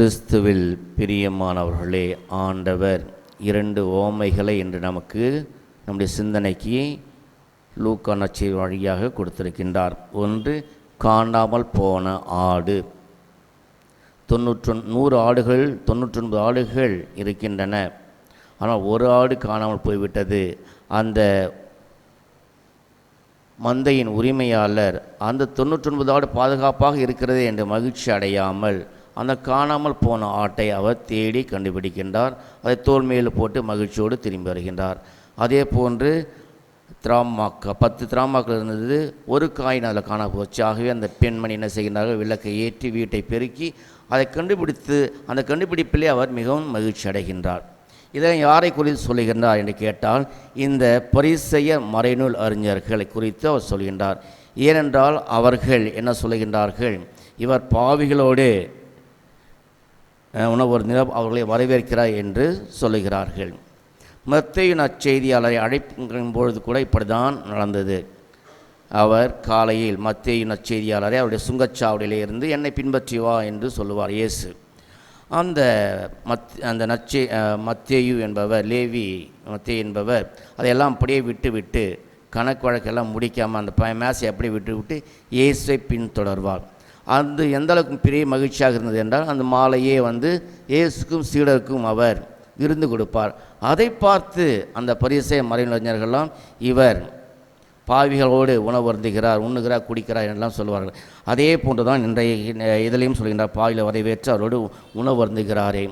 கிறிஸ்துவில் பிரியமானவர்களே ஆண்டவர் இரண்டு ஓமைகளை இன்று நமக்கு நம்முடைய சிந்தனைக்கு லூக்கா நச்சை வழியாக கொடுத்திருக்கின்றார். ஒன்று காணாமல் போன ஆடு. தொண்ணூற்றொன் நூறு ஆடுகள் தொண்ணூற்றொன்பது ஆடுகள் இருக்கின்றன. ஆனால் ஒரு ஆடு காணாமல் போய்விட்டது. அந்த மந்தையின் உரிமையாளர் அந்த தொண்ணூற்றொன்பது ஆடு பாதுகாப்பாக இருக்கிறது என்று மகிழ்ச்சி அடையாமல் அந்த காணாமல் போன ஆட்டை அவர் தேடி கண்டுபிடிக்கின்றார். அதை தோல்மையில் போட்டு மகிழ்ச்சியோடு திரும்பி வருகின்றார். அதே போன்று திராமாக்கா பத்து திராமாக்கள் இருந்தது. ஒரு காயின் அதில் காண போச்சு. ஆகவே அந்த பெண்மணி என்ன செய்கின்றார்கள்? விளக்கை ஏற்றி வீட்டை பெருக்கி அதை கண்டுபிடித்து அந்த கண்டுபிடிப்பிலே அவர் மிகவும் மகிழ்ச்சி அடைகின்றார். இதை யாரை குறித்து சொல்லுகின்றார் என்று கேட்டால் இந்த பரிசெய மறைநூல் அறிஞர்களை குறித்து அவர் சொல்கின்றார். ஏனென்றால் அவர்கள் என்ன சொல்லுகின்றார்கள்? இவர் பாவிகளோடு அஹ், உணவு அவர்களை வரவேற்கிறார் என்று சொல்லுகிறார்கள். மத்தையின் அச்செய்தியாளரை அழைப்பின் பொழுது கூட இப்படிதான் நடந்தது. அவர் காலையில் மத்தேயு அச்செய்தியாளரை அவருடைய சுங்கச்சாவடியிலே இருந்து என்னை பின்பற்றி வா என்று சொல்லுவார் இயேசு. அந்த மத் அந்த நச்சே மத்தேயு என்பவர் லேவி மத்தே என்பவர் அதையெல்லாம் அப்படியே விட்டு விட்டு கணக்கு வழக்கெல்லாம் முடிக்காமல் அந்த ப மேசை அப்படியே விட்டு விட்டு இயேசுவை பின்தொடர்வார். அது எந்த அளவுக்கு பெரிய மகிழ்ச்சியாக இருந்தது என்றால் அந்த மாலையே வந்து இயேசுக்கும் சீடருக்கும் அவர் விருந்து கொடுப்பார். அதை பார்த்து அந்த பரிசை மறைஞர்கள்லாம் இவர் பாவிகளோடு உணவு அருந்துகிறார் உண்ணுகிறார் குடிக்கிறார் என்றெல்லாம் சொல்லுவார்கள். அதே போன்று தான் இன்றைய இதிலையும் சொல்கின்றார் பாவியில் வரவேற்று அவரோடு உணவு வருந்துகிறாரே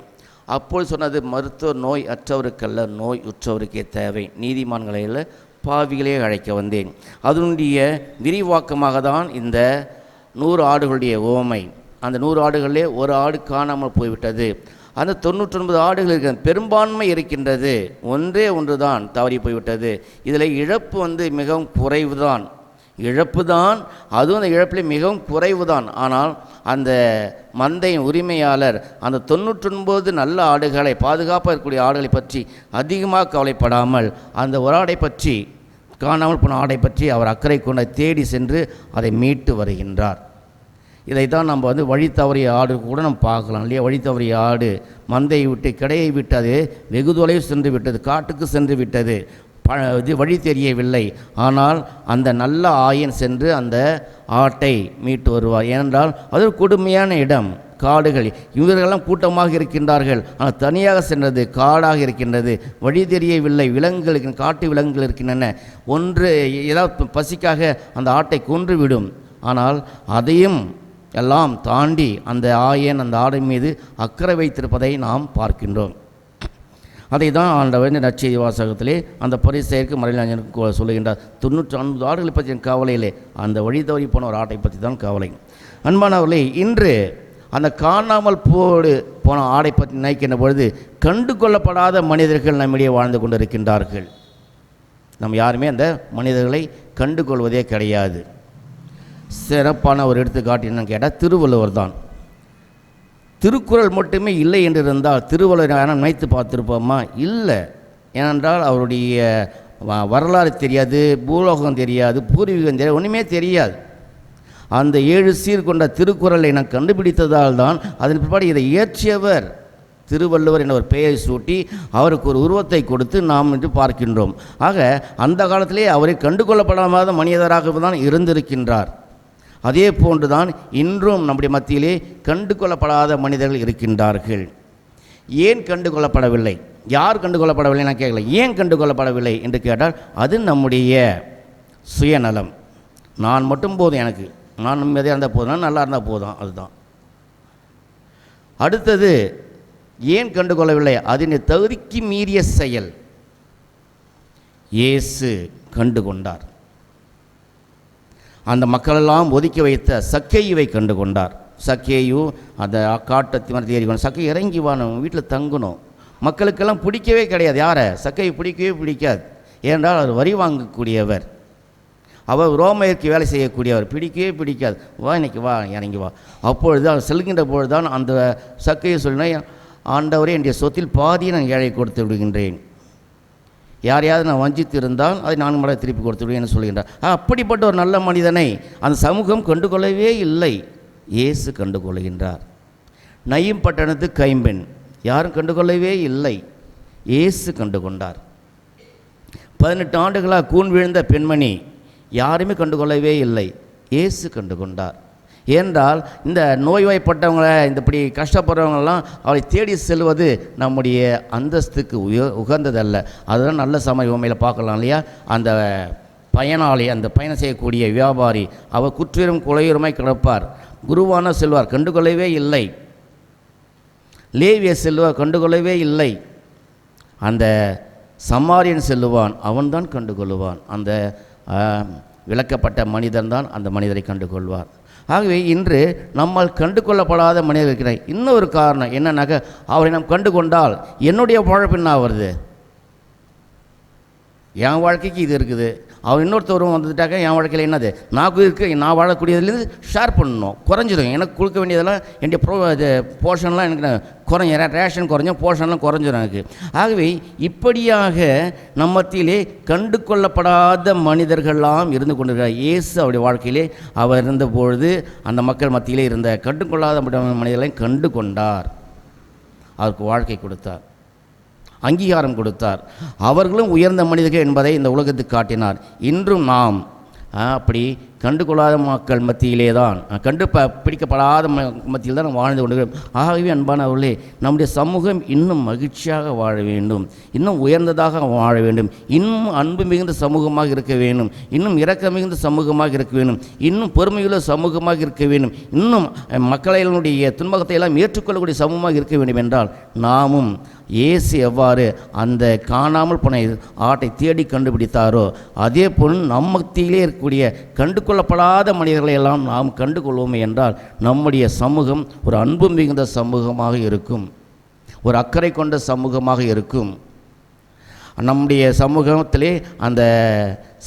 அப்போது சொன்னது மருத்துவ நோய் அற்றவருக்கல்ல நோய் உற்றவருக்கே தேவை. நீதிமான்களை பாவிகளே அழைக்க வந்தேன். அதனுடைய விரிவாக்கமாக தான் இந்த நூறு ஆடுகளுடைய ஓமை அந்த நூறு ஆடுகளிலே ஒரு ஆடு காணாமல் போய்விட்டது. அந்த தொண்ணூற்றொன்பது ஆடுகள் இருக்கிறது பெரும்பான்மை இருக்கின்றது. ஒன்றே ஒன்று தான் தவறி போய்விட்டது. இதில் இழப்பு வந்து மிகவும் குறைவு தான் இழப்பு தான் அதுவும் அந்த இழப்பில் மிகவும் குறைவு தான் ஆனால் அந்த மந்தையின் உரிமையாளர் அந்த தொண்ணூற்றொன்பது நல்ல ஆடுகளை பாதுகாப்பாக இருக்கக்கூடிய ஆடுகளை பற்றி அதிகமாக கவலைப்படாமல் அந்த ஒரு ஆடை பற்றி காணாமல் போன ஆடை பற்றி அவர் அக்கறை கொண்டு தேடி சென்று அதை மீட்டு வருகின்றார். இதை தான் நம்ம வந்து வழி தவறிய ஆடு கூட நம்ம பார்க்கலாம் இல்லையா? வழி தவறிய ஆடு மந்தையை விட்டு கிடையை விட்டது வெகு தொலைவு சென்று விட்டது காட்டுக்கு சென்று விட்டது. ப இது வழி தெரியவில்லை. ஆனால் அந்த நல்ல ஆயன் சென்று அந்த ஆட்டை மீட்டு வருவார். ஏனென்றால் அது ஒரு கொடுமையான இடம். காடுகள் இவர்களெல்லாம் கூட்டமாக இருக்கின்றார்கள். ஆனால் தனியாக சென்றது காடாக இருக்கின்றது. வழி தெரியவில்லை. விலங்குகள் காட்டு விலங்குகள் இருக்கின்றன. ஒன்று ஏதாவது பசிக்காக அந்த ஆட்டை கொன்றுவிடும். ஆனால் அதையும் எல்லாம் தாண்டி அந்த ஆயன் அந்த ஆடை மீது அக்கறை வைத்திருப்பதை நாம் பார்க்கின்றோம். அதை தான் ஆண்டவர் இந்த நற்செய்தி வாசகத்திலே அந்த பரிசெயருக்கு மறைஞனுக்கு சொல்லுகின்றார் தொண்ணூற்றி ஐம்பது ஆடுகளை பற்றி என் கவலை இல்லை அந்த வழி தவறி போன ஒரு ஆட்டை பற்றி தான் கவலை. அன்பானவர்களே இன்று அந்த காணாமல் போடு போன ஆடை பற்றி நினைக்கின்ற பொழுது கண்டு கொள்ளப்படாத மனிதர்கள் நம்மிடையே வாழ்ந்து கொண்டிருக்கின்றார்கள். நம்ம யாருமே அந்த மனிதர்களை கண்டு கொள்வதே கிடையாது. சிறப்பான ஒரு எடுத்துக்காட்டு என்னன்னு கேட்டால் திருவள்ளுவர் தான். திருக்குறள் மட்டுமே இல்லை என்று இருந்தால் திருவள்ளுவர் யாரும் நினைத்து பார்த்துருப்போமா? இல்லை. ஏனென்றால் அவருடைய வ- வரலாறு தெரியாது பூலோகம் தெரியாது பூர்வீகம் தெரியாது ஒன்றுமே தெரியாது. அந்த ஏழு சீர் கொண்ட திருக்குறளை நான் கண்டுபிடித்ததால் தான் அதன் பிற்பாடு இதை இயற்றியவர் திருவள்ளுவர் என்ற ஒரு பெயரை சூட்டி அவருக்கு ஒரு உருவத்தை கொடுத்து நாம் இன்று பார்க்கின்றோம். ஆக அந்த காலத்திலே அவரை கண்டுகொள்ளப்படாத மனிதராக தான் இருந்திருக்கின்றார். அதே போன்றுதான் இன்றும் நம்முடைய மத்தியிலே கண்டு கொள்ளப்படாத மனிதர்கள் இருக்கின்றார்கள். ஏன் கண்டு கொள்ளப்படவில்லை யார் கண்டு கொள்ளப்படவில்லை நான் கேட்கல. ஏன் கண்டு கொள்ளப்படவில்லை என்று கேட்டால் அது நம்முடைய சுயநலம். நான் மட்டும் போதும் எனக்கு. நான் நிம்மதியாக இருந்தால் போதும். நல்லா இருந்தால் போதும். அதுதான். அடுத்தது ஏன் கண்டு கொள்ளவில்லை தகுதிக்கு மீறிய செயல். இயேசு கண்டு கொண்டார் அந்த மக்களெல்லாம் ஒதுக்கி வைத்த சக்கேயுவை கண்டு கொண்டார் சக்கேயு அந்த காட்டத்தி மரத்தை ஏறிக்கணும் சக்கை இறங்கி வாணும் வீட்டில் தங்கணும். மக்களுக்கெல்லாம் பிடிக்கவே கிடையாது. யாரை? சக்கையை பிடிக்கவே பிடிக்காது. ஏனென்றால் அவர் வரி வாங்கக்கூடியவர். அவர் ரோமையருக்கு வேலை செய்யக்கூடியவர். பிடிக்கவே பிடிக்காது. வா இன்னைக்கு வா இறங்கி வா. அப்பொழுது அவர் செல்கின்ற பொழுது தான் அந்த சக்கையை சொல்லினா ஆண்டவரே என்னுடைய சொத்தில் பாதியை நான் ஏழை கொடுத்து விடுகின்றேன். யாரையாவது நான் வஞ்சித்து இருந்தால் அதை நான்கு மடங்கு திருப்பி கொடுத்துடுவேன் என்று சொல்கின்றார். அப்படிப்பட்ட ஒரு நல்ல மனிதனை அந்த சமூகம் கண்டுகொள்ளவே இல்லை. இயேசு கண்டுகொள்கின்றார். நையும் பட்டணத்து கைம்பெண் யாரும் கண்டுகொள்ளவே இல்லை. இயேசு கண்டு கொண்டார் பதினெட்டு ஆண்டுகளாக கூன் விழுந்த பெண்மணி யாருமே கண்டுகொள்ளவே இல்லை. இயேசு கண்டு கொண்டார் ஏனென்றால் இந்த நோய்வாய்ப்பட்டவங்களை இந்த இப்படி கஷ்டப்படுறவங்கெல்லாம் அவளை தேடி செல்வது நம்முடைய அந்தஸ்துக்கு உய உகந்ததல்ல. அதுதான் நல்ல சமய உண்மையில் பார்க்கலாம் இல்லையா? அந்த பயனாளி அந்த பயணம் செய்யக்கூடிய வியாபாரி அவர் குற்றிரும் குலையுருமாய் கிடப்பார். குருவான செல்வார் கண்டுகொள்ளவே இல்லை. லேவிய செல்வார் கண்டுகொள்ளவே இல்லை. அந்த சமாரியன் செல்லுவான் அவன்தான் கண்டுகொள்ளுவான். அந்த விளக்கப்பட்ட மனிதன்தான் அந்த மனிதரை கண்டுகொள்வார். ஆகவே இன்று நம்மால் கண்டு கொள்ளப்படாத மனிதர் இருக்கிறார் இன்னொரு காரணம் என்னன்னாக்க அவரை நாம் கண்டு கொண்டால் என்னுடைய வாழ்ப்பு என்ன வருது என் வாழ்க்கைக்கு இது இருக்குது. அவர் இன்னொருத்தவரும் வந்துட்டாக்க என் வாழ்க்கையில் என்னது? நான் இருக்க நான் வாழக்கூடியதுலேருந்து ஷேர் பண்ணணும் குறைஞ்சிடும் எனக்கு கொடுக்க வேண்டியதெல்லாம் என்னுடைய ப்ரோ இது போர்ஷன்லாம் எனக்கு குறைஞ்ச ரேஷன் குறைஞ்சும் போர்ஷன்லாம் குறைஞ்சிடும் எனக்கு. ஆகவே இப்படியாக நம்ம மத்தியிலே கண்டு கொள்ளப்படாத மனிதர்கள்லாம் இருந்து கொண்டிருக்கிறார். இயேசு அவருடைய வாழ்க்கையிலே அவர் இருந்த பொழுது அந்த மக்கள் மத்தியிலே இருந்த கண்டு கொள்ளாத மனிதர்களையும் கண்டு கொண்டார் அவருக்கு வாழ்க்கை கொடுத்தார். அங்கீகாரம் கொடுத்தார். அவர்களும் உயர்ந்த மனிதர்கள் என்பதை இந்த உலகத்துக்கு காட்டினார். இன்றும் நாம் அப்படி கண்டுகொள்ளாத மக்கள் மத்தியிலே தான் கண்டு ப பிடிக்கப்படாத ம மத்தியில் தான் நாம் வாழ்ந்து கொண்டு ஆகவே அன்பானவர்களே நம்முடைய சமூகம் இன்னும் மகிழ்ச்சியாக வாழ வேண்டும். இன்னும் உயர்ந்ததாக வாழ வேண்டும். இன்னும் அன்பு மிகுந்த சமூகமாக இருக்க வேண்டும். இன்னும் இரக்க மிகுந்த சமூகமாக இருக்க வேண்டும். இன்னும் பொறுமையுள்ள சமூகமாக இருக்க வேண்டும். இன்னும் மக்களினுடைய துன்பத்தை எல்லாம் ஏற்றுக்கொள்ளக்கூடிய சமூகமாக இருக்க வேண்டும் என்றால் நாமும் இயேசு எவ்வாறு அந்த காணாமல் போன ஆட்டை தேடி கண்டுபிடித்தாரோ அதே போல் நம் மத்தியிலே இருக்கக்கூடிய கண்டு கொள்ளப்படாத மனிதர்களை எல்லாம் நாம் கண்டுகொள்வோமே என்றால் நம்முடைய சமூகம் ஒரு அன்பு மிகுந்த சமூகமாக இருக்கும். ஒரு அக்கறை கொண்ட சமூகமாக இருக்கும். நம்முடைய சமூகத்திலே அந்த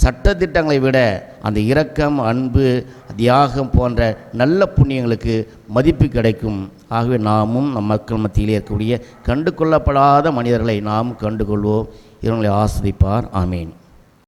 சட்டத்திட்டங்களை விட அந்த இரக்கம் அன்பு தியாகம் போன்ற நல்ல புண்ணியங்களுக்கு மதிப்பு கிடைக்கும். ஆகவே நாமும் நம் மக்கள் மத்தியிலே இருக்கக்கூடிய கண்டு கொள்ளப்படாத மனிதர்களை நாம் கண்டுகொள்வோம். இவங்களை ஆஸ்வதிப்பார். ஆமீன்.